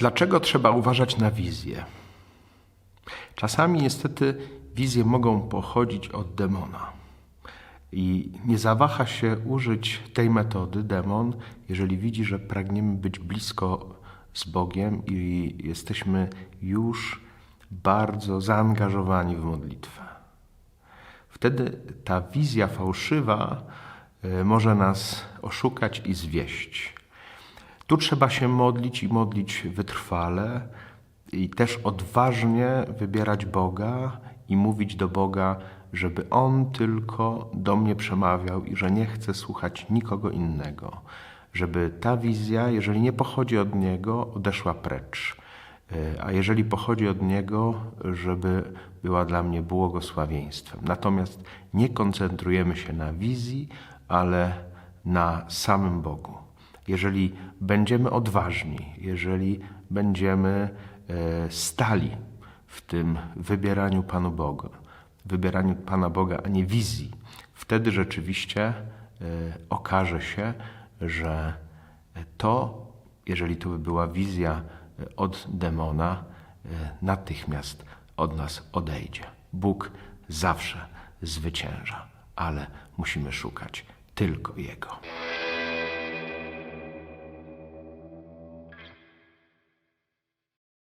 Dlaczego trzeba uważać na wizję? Czasami niestety wizje mogą pochodzić od demona. I nie zawaha się użyć tej metody demon, jeżeli widzi, że pragniemy być blisko z Bogiem i jesteśmy już bardzo zaangażowani w modlitwę. Wtedy ta wizja fałszywa y, może nas oszukać i zwieść. Tu trzeba się modlić i modlić wytrwale i też odważnie wybierać Boga i mówić do Boga, żeby On tylko do mnie przemawiał i że nie chcę słuchać nikogo innego. Żeby ta wizja, jeżeli nie pochodzi od Niego, odeszła precz. Y, A jeżeli pochodzi od Niego, żeby była dla mnie błogosławieństwem. Natomiast nie koncentrujemy się na wizji, ale na samym Bogu. Jeżeli będziemy odważni, jeżeli będziemy e, stali w tym wybieraniu Panu Boga, wybieraniu Pana Boga, a nie wizji, wtedy rzeczywiście e, okaże się, że to, jeżeli to by była wizja e, od demona, natychmiast od nas odejdzie. Bóg zawsze zwycięża, ale musimy szukać tylko Jego.